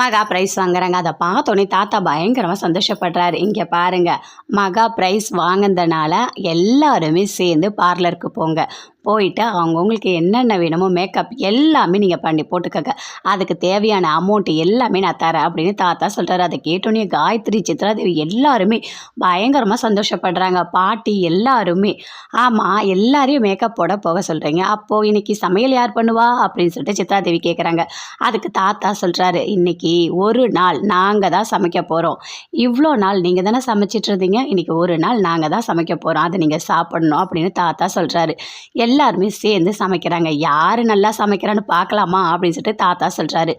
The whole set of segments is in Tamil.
மகா ப்ரைஸ் வாங்குறாங்க. அதை பார்த்தோன்னே தாத்தா பயங்கரமாக சந்தோஷப்படுறாரு. இங்கே பாருங்க மகா ப்ரைஸ் வாங்கினதுனால எல்லாருமே சேர்ந்து பார்லருக்கு போங்க. போயிட்டு அவங்கவுங்களுக்கு என்னென்ன வேணுமோ மேக்கப் எல்லாமே நீங்கள் பண்ணி போட்டுக்கோங்க. அதுக்கு தேவையான அமௌண்ட்டு எல்லாமே நான் தரேன் அப்படின்னு தாத்தா சொல்கிறாரு அதை கேட்டோன்னே காயத்ரி சித்ராதேவி எல்லாருமே பயங்கரமாக சந்தோஷப்படுறாங்க. பாட்டி எல்லாருமே. ஆமாம் எல்லாரையும் மேக்கப் போட போக சொல்கிறீங்க அப்போது இன்னைக்கு சமையல் யார் பண்ணுவா? அப்படின்னு சொல்லிட்டு சித்ராதேவி கேட்குறாங்க அதுக்கு தாத்தா சொல்கிறாரு இன்னைக்கு ஒரு நாள் நாங்கள் தான் சமைக்க போகிறோம் இவ்வளோ நாள் நீங்கள் தானே சமைச்சிட்டு இருந்தீங்க. இன்னைக்கு ஒரு நாள் நாங்கள் தான் சமைக்க போகிறோம் அதை நீங்கள் சாப்பிடணும் அப்படின்னு தாத்தா சொல்கிறாரு எல்லாருமே சேர்ந்து சமைக்கிறாங்க. யார் நல்லா சமைக்கிறான்னு பார்க்கலாமா? அப்படின்னு சொல்லிட்டு தாத்தா சொல்கிறாரு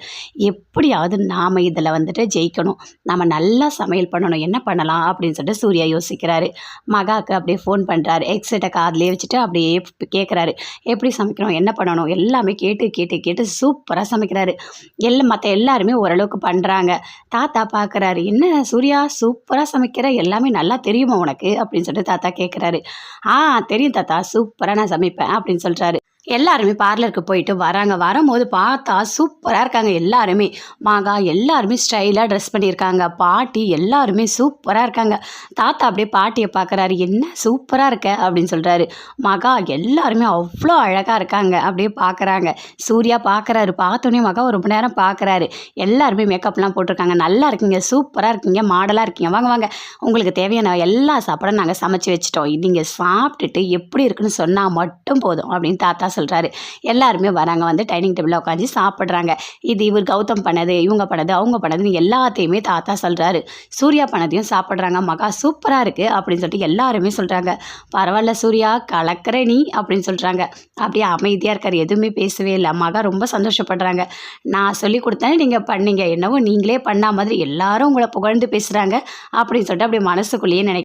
எப்படியாவது நாம் இதில் வந்துட்டு ஜெயிக்கணும். நம்ம நல்லா சமையல் பண்ணணும். என்ன பண்ணலாம்? அப்படின்னு சொல்லிட்டு சூர்யா யோசிக்கிறாரு. மகாவுக்கு அப்படியே ஃபோன் பண்ணுறாரு எக்ஸைட்டை காதுலேயே வச்சுட்டு அப்படியே கேட்குறாரு எப்படி சமைக்கணும்? என்ன பண்ணணும்? எல்லாமே கேட்டு கேட்டு கேட்டு சூப்பராக சமைக்கிறாரு. எல்லாம் மற்ற எல்லாருமே ஓரளவுக்கு பண்ணுறாங்க தாத்தா பார்க்குறாரு என்ன சூர்யா? சூப்பராக சமைக்கிற? எல்லாமே நல்லா தெரியுமா உனக்கு? அப்படின்னு சொல்லிட்டு தாத்தா கேட்குறாரு ஆ தெரியும் தாத்தா. சூப்பராக நான் சமைப்பேன். அப்படின்னு சொல்கிறாரு எல்லாருமே பார்லருக்கு போயிட்டு வராங்க. வரும்போது பார்த்தா சூப்பராக இருக்காங்க எல்லாருமே. மாகா எல்லாருமே ஸ்டைலாக ட்ரெஸ் பண்ணியிருக்காங்க. பாட்டி எல்லாருமே சூப்பராக இருக்காங்க. தாத்தா அப்படியே பாட்டியை பார்க்குறாரு. என்ன சூப்பராக இருக்க? அப்படின்னு சொல்கிறாரு மகா எல்லாருமே அவ்வளோ அழகாக இருக்காங்க. அப்படியே பார்க்குறாங்க. சூர்யா பார்க்குறாரு. பார்த்தோன்னே மகா ரொம்ப நேரம் பார்க்குறாரு. எல்லாருமே மேக்கப்லாம் போட்டிருக்காங்க. நல்லா இருக்கீங்க. சூப்பராக இருக்கீங்க. மாடலாக இருக்கீங்க. வாங்க வாங்க. உங்களுக்கு தேவையான எல்லா சாப்பாடும் நாங்கள் சமைச்சு வச்சிட்டோம். நீங்கள் சாப்பிட்டுட்டு எப்படி இருக்குன்னு சொன்னால் மட்டும் போதும். அப்படின்னு தாத்தா சொல்கிறாரு எல்லாருமே வராங்க வந்து டைனிங் டேபிளில் உட்காந்து சாப்பிட்றாங்க. இது இவர் கௌதம் பண்ணது இவங்க பண்ணது அவங்க பண்ணதுன்னு எல்லாத்தையுமே தாத்தா சொல்கிறாரு சூர்யா பண்ணதையும் சாப்பிட்றாங்க. மகா சூப்பராக இருக்குது அப்படின்னு சொல்லிட்டு எல்லாருமே சொல்கிறாங்க பரவாயில்ல சூர்யா கலக்கிற நீ அப்படின்னு சொல்கிறாங்க அப்படியே அமைதியாக இருக்கார். எதுவுமே பேசவே இல்லை. மகா ரொம்ப சந்தோஷப்படுறாங்க. நான் சொல்லி கொடுத்தேன் நீங்கள் பண்ணீங்க. என்னவோ நீங்களே பண்ணா மாதிரி எல்லாரும் உங்களை புகழ்ந்து பேசுகிறாங்க அப்படின்னு சொல்லிட்டு அப்படியே மனசுக்குள்ளேயே நினைக்க